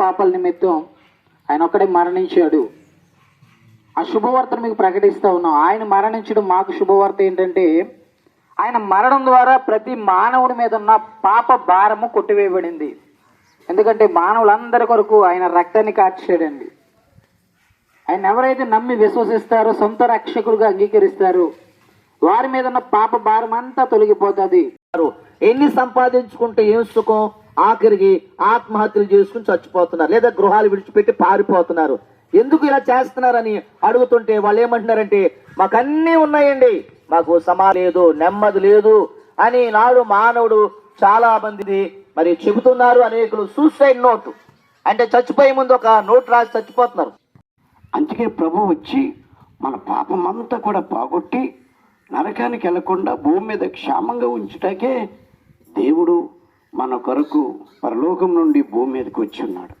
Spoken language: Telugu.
పాపల నిమిత్తం ఆయన ఒక్కడే మరణించాడు. ఆ శుభవార్తను మీకు ప్రకటిస్తా ఉన్నాం. ఆయన మరణించడం మాకు శుభవార్త ఏంటంటే ఆయన మరణం ద్వారా ప్రతి మానవుడి మీద ఉన్న పాప భారము కొట్టివేయబడింది. ఎందుకంటే మానవులందరి కొరకు ఆయన రక్తాన్ని కార్చాడండి ఆయన ఎవరైతే నమ్మి విశ్వసిస్తారో సొంత రక్షకుడుగా అంగీకరిస్తారు వారి మీద ఉన్న పాప భారం అంతా తొలగిపోతుంది. ఎన్ని సంపాదించుకుంటే ఏం సుఖం? ఆఖరికి ఆత్మహత్యలు చేసుకుని చచ్చిపోతున్నారు లేదా గృహాలు విడిచిపెట్టి పారిపోతున్నారు. ఎందుకు ఇలా చేస్తున్నారని అడుగుతుంటే వాళ్ళు ఏమంటున్నారంటే మాకు అన్నీ ఉన్నాయండి మాకు సమా లేదు నెమ్మది లేదు అని నాడు మానవుడు చాలా మంది మరి చెబుతున్నారు అనేకులు సూసైడ్ నోటు అంటే చచ్చిపోయే ముందు ఒక నోట్ రాసి చచ్చిపోతున్నారు. అందుకే ప్రభు వచ్చి మన పాపమంతా కూడా పోగొట్టి నరకానికి వెళ్ళకుండా భూమి మీద క్షేమంగా ఉంచుటకే దేవుడు మన కొరకు పరలోకం నుండి భూమి మీదకి వచ్చి ఉన్నాడు.